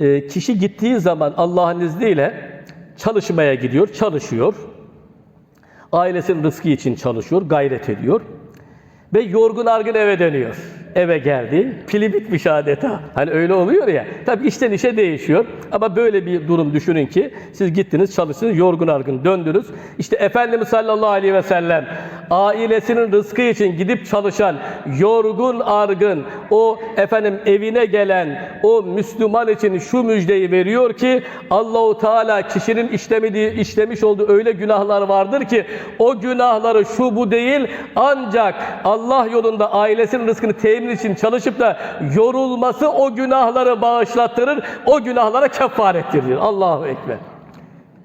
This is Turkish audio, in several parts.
Ee, kişi gittiği zaman Allah'ın izniyle çalışmaya gidiyor, çalışıyor. Ailesinin rızkı için çalışıyor, gayret ediyor. Ve yorgun argın eve dönüyor. Eve geldi, pili bitmiş adeta. Hani öyle oluyor ya. Tabii işten işe değişiyor. Ama böyle bir durum düşünün ki siz gittiniz, çalıştınız, yorgun argın döndünüz. İşte Efendimiz sallallahu aleyhi ve sellem ailesinin rızkı için gidip çalışan, yorgun argın, o efendim evine gelen o Müslüman için şu müjdeyi veriyor ki Allahu Teala kişinin işlemediği, işlemiş olduğu öyle günahlar vardır ki o günahları şu bu değil ancak Allah yolunda ailesinin rızkını temin için çalışıp da yorulması o günahları bağışlattırır, o günahlara kefarettir diyor. Allahu Ekber.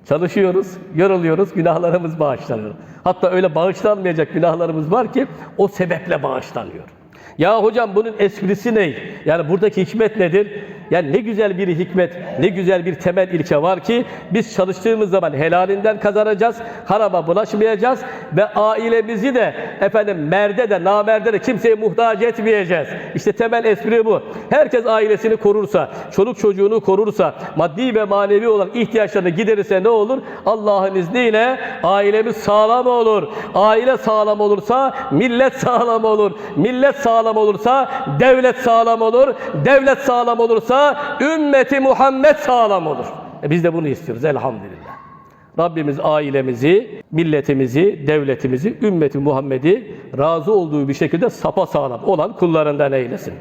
Çalışıyoruz, yoruluyoruz, günahlarımız bağışlanıyor. Hatta öyle bağışlanmayacak günahlarımız var ki o sebeple bağışlanıyor. Ya hocam bunun esprisi ne? Yani buradaki hikmet nedir? Yani ne güzel bir hikmet, ne güzel bir temel ilke var ki biz çalıştığımız zaman helalinden kazanacağız, harama bulaşmayacağız ve ailemizi de efendim merde de namerde de kimseye muhtaç etmeyeceğiz. İşte temel espri bu. Herkes ailesini korursa, çoluk çocuğunu korursa, maddi ve manevi olarak ihtiyaçlarını giderirse ne olur? Allah'ın izniyle ailemiz sağlam olur. Aile sağlam olursa millet sağlam olur. Millet sağlam olursa devlet sağlam olur. Devlet sağlam olursa ümmeti Muhammed sağlam olur. E biz de bunu istiyoruz elhamdülillah. Rabbimiz ailemizi, milletimizi, devletimizi, ümmeti Muhammed'i razı olduğu bir şekilde sapa sağlam olan kullarından eylesin.